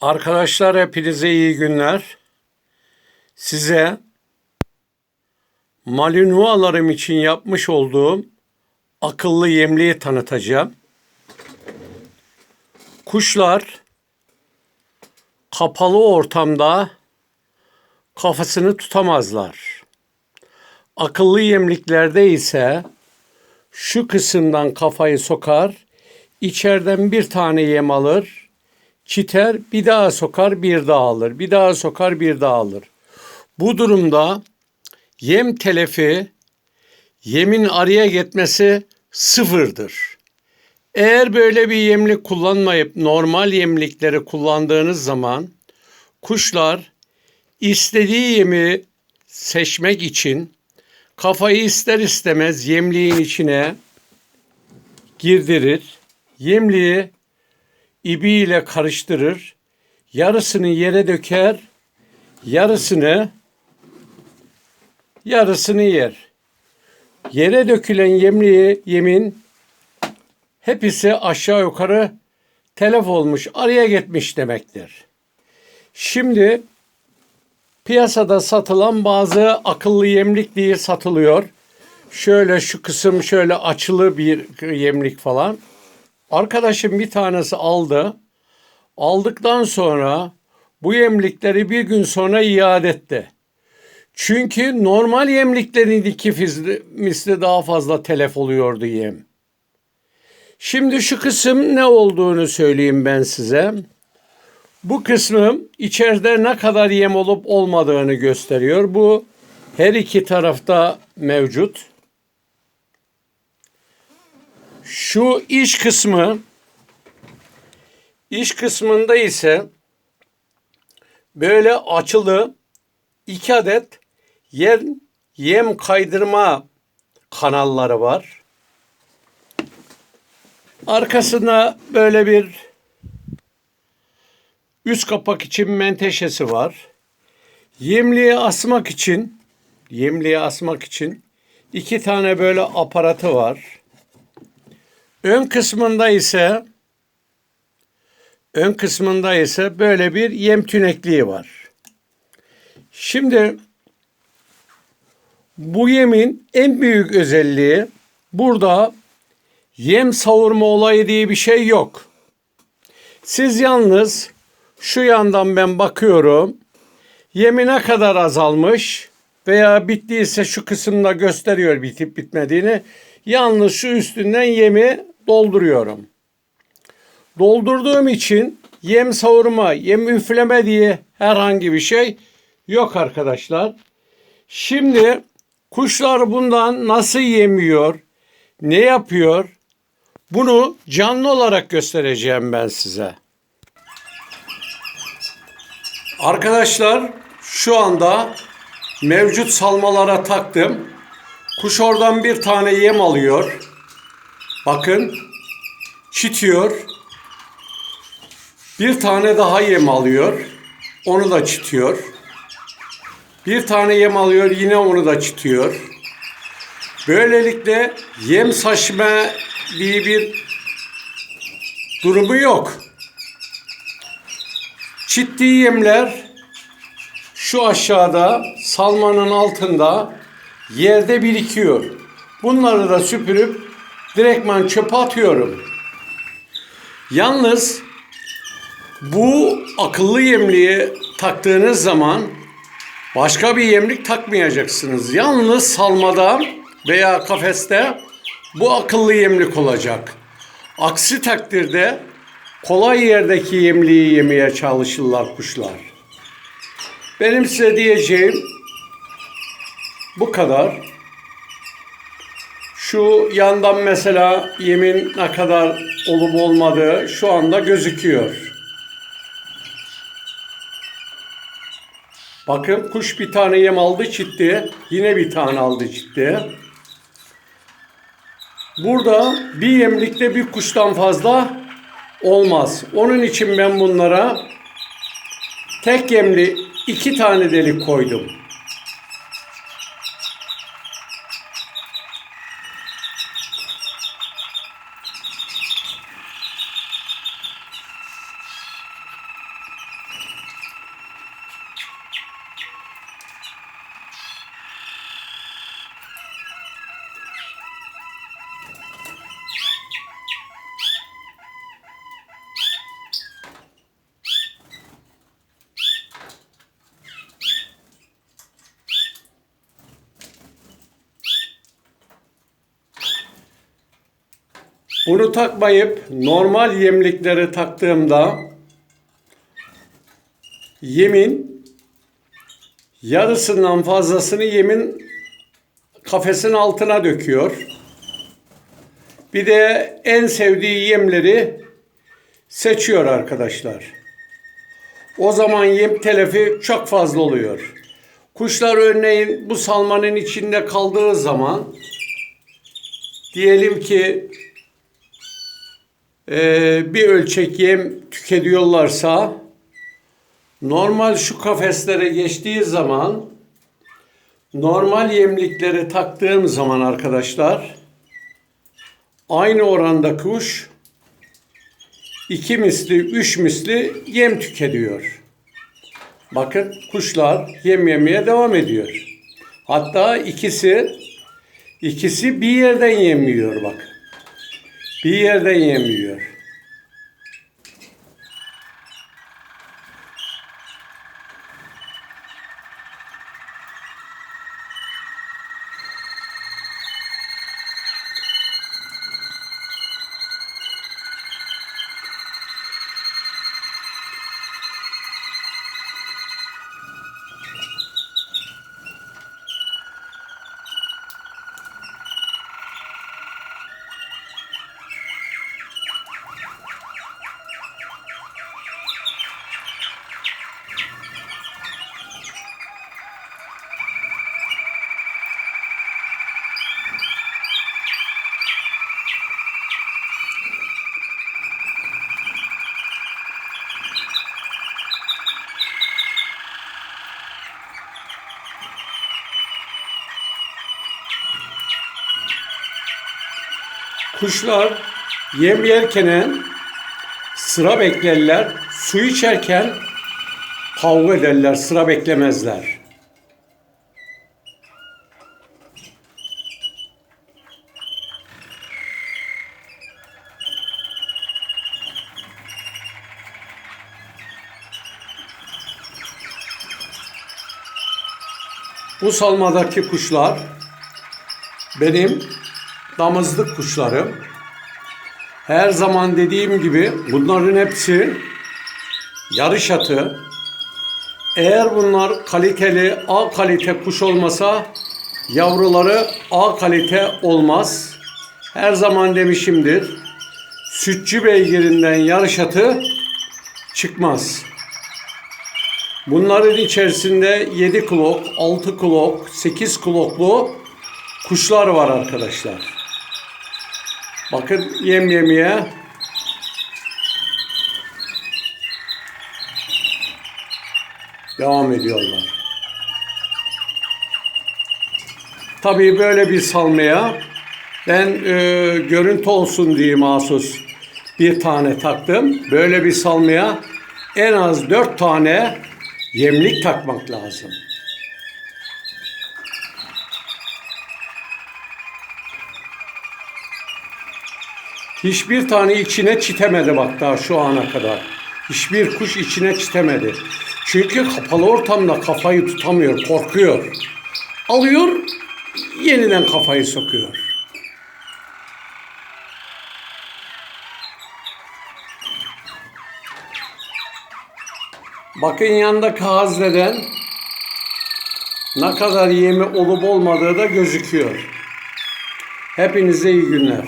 Arkadaşlar hepinize iyi günler. Size Malinois'larım için yapmış olduğum akıllı yemliği tanıtacağım. Kuşlar kapalı ortamda kafasını tutamazlar. Akıllı yemliklerde ise şu kısımdan kafayı sokar, içeriden bir tane yem alır, çiter, bir daha sokar, bir daha alır, bir daha sokar, bir daha alır. Bu durumda yem telefi, yemin araya gitmesi sıfırdır. Eğer böyle bir yemlik kullanmayıp normal yemlikleri kullandığınız zaman kuşlar istediği yemi seçmek için kafayı ister istemez yemliğin içine girdirir. Yemliği ipiyle karıştırır. Yarısını yere döker, yarısını yarısını yer. Yere dökülen yemliği yemin hepsi aşağı yukarı telef olmuş, araya gitmiş demektir. Şimdi piyasada satılan bazı akıllı yemlik diye satılıyor. Şöyle şu kısım şöyle açılı bir yemlik falan. Arkadaşım bir tanesi aldı. Aldıktan sonra bu yemlikleri bir gün sonra iade etti. Çünkü normal yemliklerin iki misli daha fazla telef oluyordu yem. Şimdi şu kısım ne olduğunu söyleyeyim ben size. Bu kısmım içeride ne kadar yem olup olmadığını gösteriyor. Bu her iki tarafta mevcut. Şu iç kısmı iç kısmında ise böyle açılı iki adet yer yem kaydırma kanalları var. Arkasında böyle bir üst kapak için menteşesi var. Yemliğe asmak için yemliğe asmak için iki tane böyle aparatı var. Ön kısmında ise ön kısmında ise böyle bir yem tünekliği var. Şimdi bu yemin en büyük özelliği burada yem savurma olayı diye bir şey yok. Siz yalnız şu yandan ben bakıyorum. Yemi ne kadar azalmış veya bittiyse şu kısımda gösteriyor bitip bitmediğini. Yalnız şu üstünden yemi dolduruyorum. Doldurduğum için yem savurma, yem üfleme diye herhangi bir şey yok arkadaşlar. Şimdi kuşlar bundan nasıl yemiyor, ne yapıyor? Bunu canlı olarak göstereceğim ben size. Arkadaşlar şu anda mevcut salmalara taktım. Kuş oradan bir tane yem alıyor. Bakın çitiyor. Bir tane daha yem alıyor. Onu da çitiyor. Bir tane yem alıyor yine onu da çitiyor. Böylelikle yem saçma diye bir durumu yok. Çittiği yemler şu aşağıda salmanın altında yerde birikiyor. Bunları da süpürüp direktman çöpe atıyorum. Yalnız bu akıllı yemliği taktığınız zaman başka bir yemlik takmayacaksınız. Yalnız salmada veya kafeste bu akıllı yemlik olacak. Aksi takdirde kolay yerdeki yemliği yemeye çalışırlar kuşlar. Benim size diyeceğim bu kadar. Şu yandan mesela yemin ne kadar olup olmadığı şu anda gözüküyor. Bakın kuş bir tane yem aldı çitti. Yine bir tane aldı çitti. Burada bir yemlikte bir kuştan fazla olmaz. Onun için ben bunlara tek yemli iki tane delik koydum. Bunu takmayıp normal yemlikleri taktığımda yemin yarısından fazlasını yemin kafesin altına döküyor. Bir de en sevdiği yemleri seçiyor arkadaşlar. O zaman yem telefi çok fazla oluyor. Kuşlar örneğin bu salmanın içinde kaldığı zaman diyelim ki eee, bir ölçek yem tüketiyorlarsa normal şu kafeslere geçtiği zaman normal yemlikleri taktığım zaman arkadaşlar aynı oranda kuş iki misli, üç misli yem tüketiyor. Bakın kuşlar yem yemeye devam ediyor. Hatta ikisi ikisi bir yerden yem yiyor bak. Bir yerden yem Kuşlar yem yerken sıra beklerler. Su içerken kavga ederler, sıra beklemezler. Bu salmadaki kuşlar benim damızlık kuşlarım. Her zaman dediğim gibi bunların hepsi yarış atı. Eğer bunlar kaliteli A kalite kuş olmasa yavruları A kalite olmaz. Her zaman demişimdir. Sütçü beygirinden yarış atı çıkmaz. Bunların içerisinde 7 klok, 6 klok, 8 kloklu kuşlar var arkadaşlar. Bakın yem yemeye devam ediyorlar. Tabii böyle bir salmaya ben e, görüntü olsun diye mahsus bir tane taktım. Böyle bir salmaya en az dört tane yemlik takmak lazım. Hiçbir tane içine çitemedi daha şu ana kadar. Hiçbir kuş içine çitemedi. Çünkü kapalı ortamda kafayı tutamıyor, korkuyor. Alıyor, yeniden kafayı sokuyor. Bakın yandaki hazneden ne kadar yemi olup olmadığı da gözüküyor. Hepinize iyi günler.